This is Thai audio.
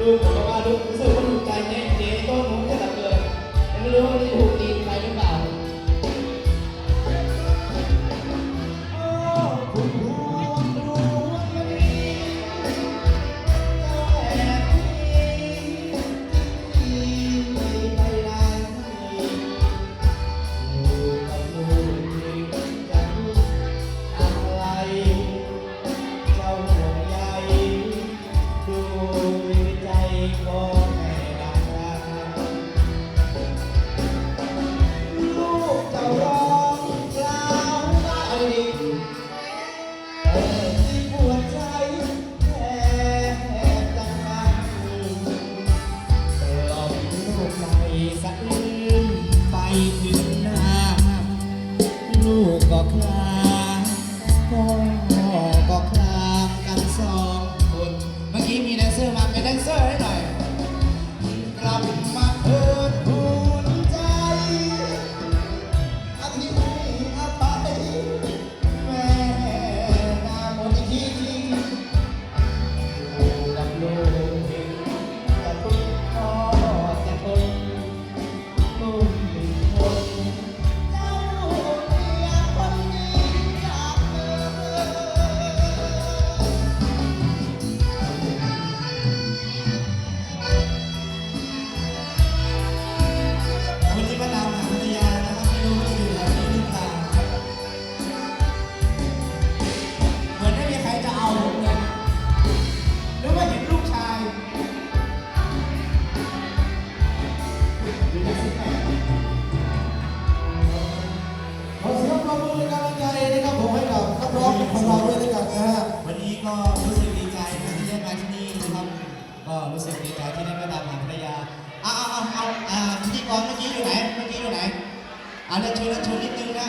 ดูของอาลุก Happy ก็รู้สึกดีใจที่ได้มาที่นี่นะครับ ก็รู้สึกดีใจที่ได้มาตามหาภรรยาเอาเอาเอาเอาพิธีกรเมื่อกี้อยู่ไหน เมื่อกี้อยู่ไหนอ่าเดี๋ยวเชินชวนนิดนึงนะ